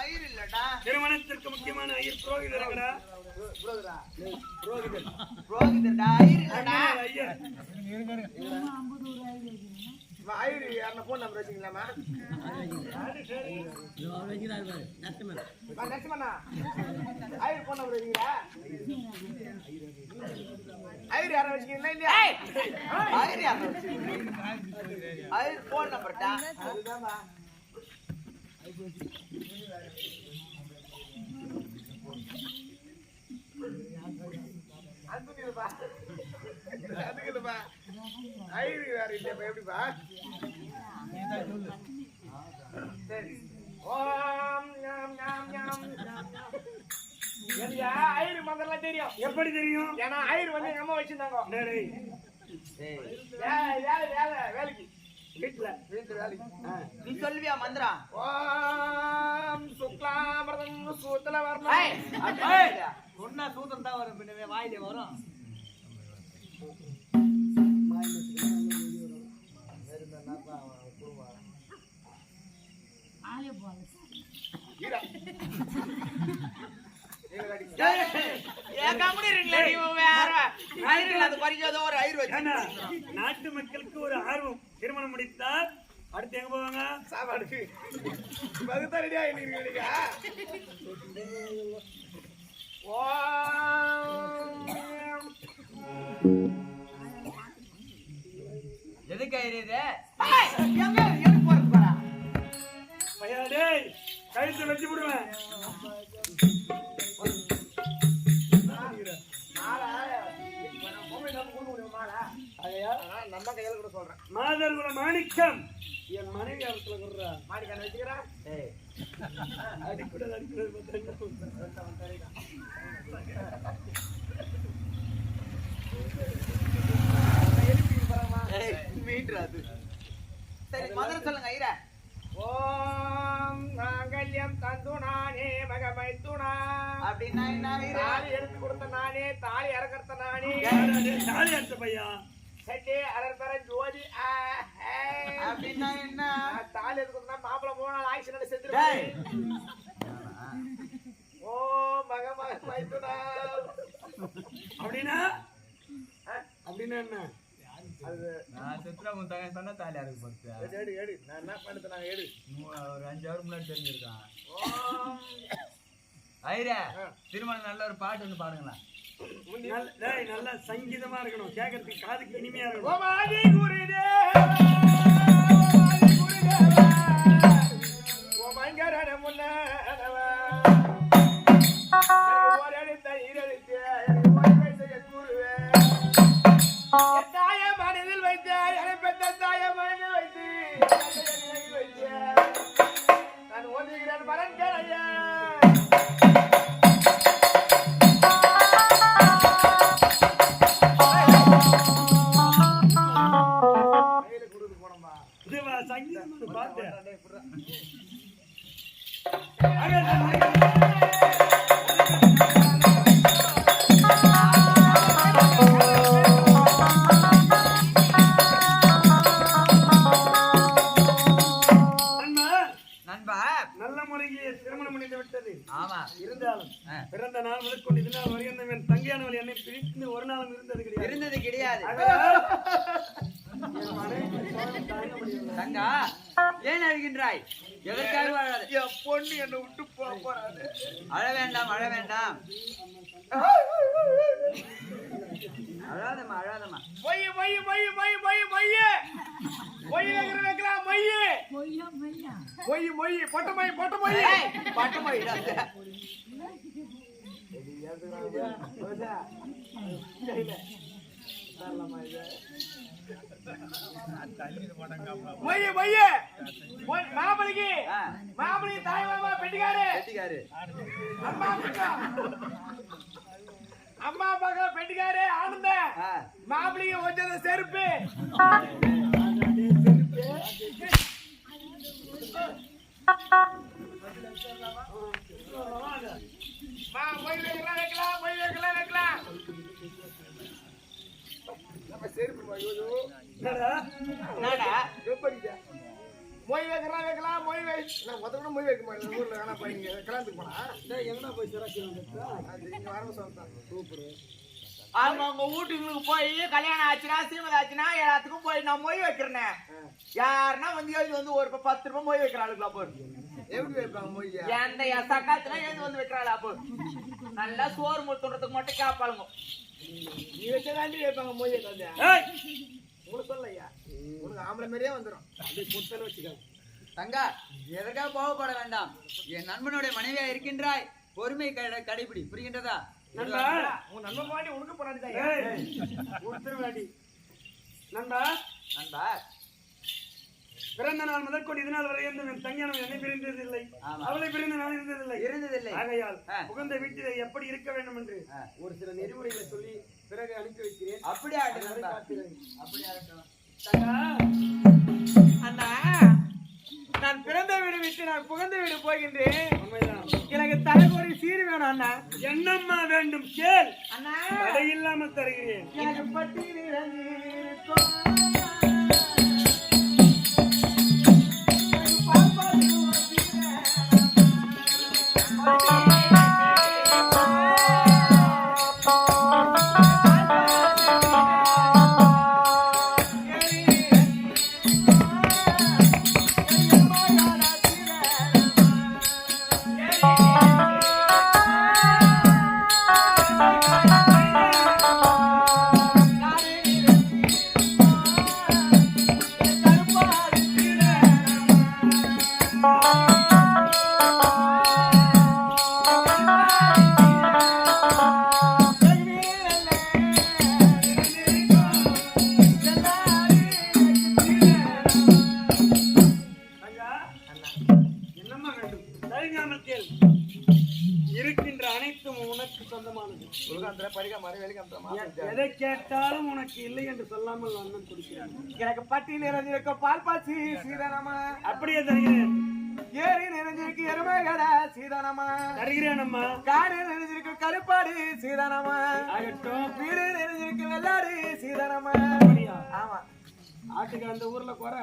ஐயர் இல்லடா. திருமணத்திற்கு முக்கியமான ஐயர் புரோகிதரங்கடா புரோகிதர்டா ஐயர் இல்லடா. ஐயர். ஐயரு யாருன்னா போன் நம்பர் வச்சுக்கலாமா? நெக்ஸ்ட் ஐயர் போன் நம்பர் வச்சுக்கிறா ஐயர் யாரை வச்சுக்கிறீங்களா இல்லையா? ஐயர் யார் ஐயர் போன் நம்பர்டா அதுதான்மா. ஐயரு மந்திரம்லாம் தெரியும் எப்படி தெரியும் ஏன்னா ஐயர் வந்து எங்க அம்மா வச்சிருந்தாங்க வேலைக்கு நீ சொல்லுவியா மந்திரம் ஓம் சுக்லாமிரதம் சூத்துல ஏய், வரணும்? சொன்னா சூத்திரம் தான் வரும் பின்னவே வாயிலே வரும். நாட்டு மக்களுக்கு ஒரு ஆர்வம். திருமணம் முடித்தால் அடுத்து எங்க போவாங்க? சாப்பாடு பகுத்தா ரெடி ஆகிட்டு எதுக்கு பாரா ஐயா டேய் கழுத்தை வச்சு விடுவேன் நம்ம கையில கூட சொல்றேன். மாதர் குல மாணிக்கம். என் மனைவி அவத்துல கொடுறா மாடி கண்ணு வச்சுக்கிறேன் அடிக்கூடாது அடிக்கூடாது ஏய், அது. சரி மந்திரம் சொல்லுங்க ஐயரா. ஓம் மாங்கல்யம் தந்து நானே மகமைத்துனா அப்படின்னா என்ன தாலி எடுத்து கொடுத்த நானே தாலி இறக்கத்த நானே. தாலி அடிச்ச பையா? சட்டே அலர்பர ஜோதி. அப்படின்னா என்ன? தாலி எடுத்து கொடுத்தா மாப்பிள மூணு நாள் ஆக்சிடென்ட் டேய், செத்துருப்பேன் ஓ மக மக மைத்துனா. அப்படின்னா? அப்படின்னா என்ன? அது நான் செத்துறா உன் தங்க சொன்ன தாலி அறுக்கு போச்சு எடு, எடு எடு நான் என்ன பண்ணுறது நான் எடு ஒரு அஞ்சு ஹவர் முன்னாடி தெரிஞ்சிருக்கான். ஐரே திருமணம் நல்ல ஒரு பாட்டு ஒன்று பாடுங்களேன். நல்ல- டேய், நல்லா சங்கீதமா இருக்கணும். கேட்கறதுக்கு காதுக்கு இனிமையா இருக்கணும். ஆதி குருதேவா ஆதி நண்பா. நல்ல முறையில் திருமணம் முடிந்து விட்டது. ஆமா. இருந்தாலும். பிறந்த நாள் முதல் கொண்டு இது நாள் வரையும் என் தங்கையானவள் என்னை பிரித்து ஒரு நாளும் இருந்தது கிடையாது. இருந்தது கிடையாது. தாங்க ஏன் அழுகின்றாய்? எதற்காக அழாத என் பொண்ணு என்னை விட்டு போறாது. அழ வேண்டாம் அழ வேண்டாம். அழாதம்மா அழாதம்மா. மொய் மொய் மொய் மொய் மொய். மொய் மொய் வைக்கலாம் மொய். மொய் மொய் பொட்ட மொய் பொட்ட மொய். பட்டு மொய் மொய் மொய். மாப்பிளைக்கு மாப்பிளைக்கு தாய் மாமா பெட்டிக்காரு. கெட்டிக்காரு அம்மா அம்மா பக்கம் பெட்டிக்காரு ஆனந்த. மாப்பிளைக்கு வச்சது செருப்பு. மொய் மொய் வைக்கலாம் வைக்கலாம் மொய் வை. நான் மொத்த கூட மொய் வைக்க மாட்டேன். ஊர்ல வேணா போய் இங்க கல்யாணத்துக்கு போனா எங்கடா போய் சிராக்கி சொல்லிட்டான் சூப்பர். அவங்க அவங்க வீட்டுங்களுக்கு போய் கல்யாணம் ஆச்சுன்னா சீமதி ஆச்சுன்னா எல்லாத்துக்கும் போய் நான் மொய் வைக்கிறேனே. யாருன்னா வந்து எழுதி வந்து ஒரு பத்து ரூபாய் மொய் வைக்கிறாளுங்களா போய் எப்படி வைப்பாங்க மொய்யா? எந்த சக்காத்துல எழுதி வந்து வைக்கிறாளா போய் நல்லா சோறு முத்துறதுக்கு மட்டும் கேப்பாளுங்க. நீ வச்சதாண்டி வைப்பாங்க மொய்யை தந்தை சொல்லலையா? உனக்கு ஆம்பளை மாதிரியே வந்துடும் அப்படியே வச்சுக்காங்க தங்கா எதற்காக கோவப்பட வேண்டாம். என் நண்பனுடைய மனைவியா இருக்கின்றாய். பொறுமை கடை- கடைபிடி. புரிகின்றதா? நண்பா உன் நண்பன் பாண்டி உனக்கு போராடி ஏய். உத்தரவாடி நண்பா. நண்பா. பிறந்த நாள் முதற்கொண்டு இது நாள் வரை இருந்து என் தங்கியானவன் என்னை பிரிந்ததில்லை. அவளை பிரிந்த நான் இருந்ததில்லை. இருந்ததில்லை. ஆகையால். புகுந்த வீட்டிலே எப்படி இருக்க வேண்டும் என்று. ஒரு சில நெறிமுறைகளை சொல்லி பிறகு அனுப்பி வைக்கிறேன். அப்படி ஆகட்டும் நண்பா அப்படி ஆகட்டும் அண்ணா நான் பிறந்த வீடு விட்டு நான் புகுந்த வீடு போகின்றேன். உண்மைதான். எனக்கு தலைமுறை சீர் வேணும் அண்ணா. என்னம்மா வேண்டும்? கேள். அண்ணா. தடை இல்லாமல் தருகிறேன். எனக்கு பட்டி கேள். இருக்கின்ற அனைத்தும் உனக்கு சொந்தமானது. எதை கேட்டாலும் உனக்கு இல்லை என்று சொல்லாமல் அண்ணன் கொடுக்கிறேன். எனக்கு பட்டி நிறைஞ்சிருக்க பால் பாச்சி சீதனமா அப்படியே தருகிறேன். ஏரி நிறைஞ்சிருக்கு எருமைகடா சீதனமா தருகிறேன் அம்மா. காடு நிறைஞ்சிருக்கு கருப்பாடு சீதனமா ஆகட்டும். வீடு நிறைஞ்சிருக்கு வெள்ளாடு சீதனமா அப்படியா? ஆமா. ஆட்டுக்கு அந்த ஊர்ல குறை?